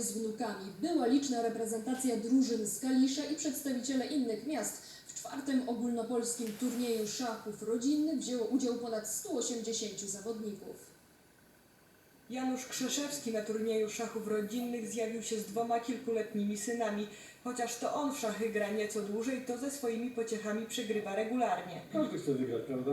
z wnukami, była liczna reprezentacja drużyn z Kalisza i przedstawiciele innych miast. W czwartym ogólnopolskim turnieju szachów rodzinnych wzięło udział ponad 180 zawodników. Janusz Krzeszewski na turnieju szachów rodzinnych zjawił się z dwoma kilkuletnimi synami. Chociaż to on w szachy gra nieco dłużej, to ze swoimi pociechami przegrywa regularnie. Każdy chce wygrać, prawda?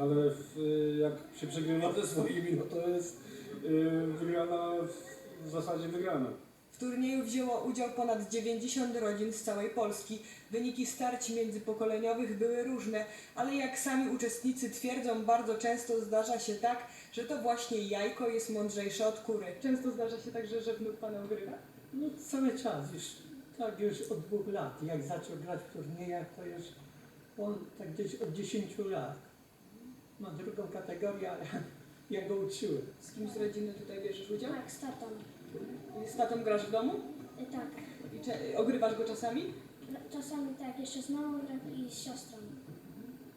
Ale w, jak się przegrywa ze swoimi, no to jest yy, wygrana, w zasadzie wygrana. W turnieju wzięło udział ponad 90 rodzin z całej Polski. Wyniki starć międzypokoleniowych były różne, ale jak sami uczestnicy twierdzą, bardzo często zdarza się tak, że to właśnie jajko jest mądrzejsze od kury. Często zdarza się tak, że, że wnuk pana ogrywa? No cały czas, już tak już od dwóch lat. Jak zaczął grać w turniejach, to już on tak gdzieś od 10 lat. Ma drugą kategorię, ale ja go uczyłem. Z kimś z rodziny tutaj bierzesz udział? Tak, z tatą. Z tatą grasz w domu? Y, Tak. I cze- ogrywasz go czasami? Czasami tak, jeszcze z mamą gram i z siostrą.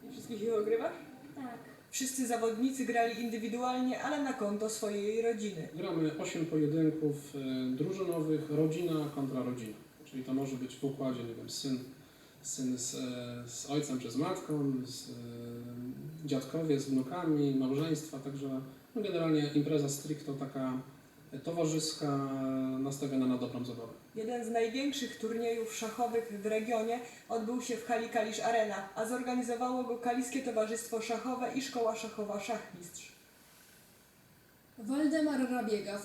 I wszystkich ich ogrywasz? Tak. Wszyscy zawodnicy grali indywidualnie, ale na konto swojej rodziny. Gramy 8 pojedynków e, drużynowych, rodzina kontra rodzina. Czyli to może być w układzie, nie wiem, syn, syn z, e, z ojcem czy z matką, z, e, dziadkowie z wnukami, małżeństwa, także no generalnie impreza stricto taka towarzyska, nastawiona na dobrą zabawę. Jeden z największych turniejów szachowych w regionie odbył się w hali Kalisz Arena, a zorganizowało go Kaliskie Towarzystwo Szachowe i Szkoła Szachowa Szachmistrz. Waldemar Rabiega w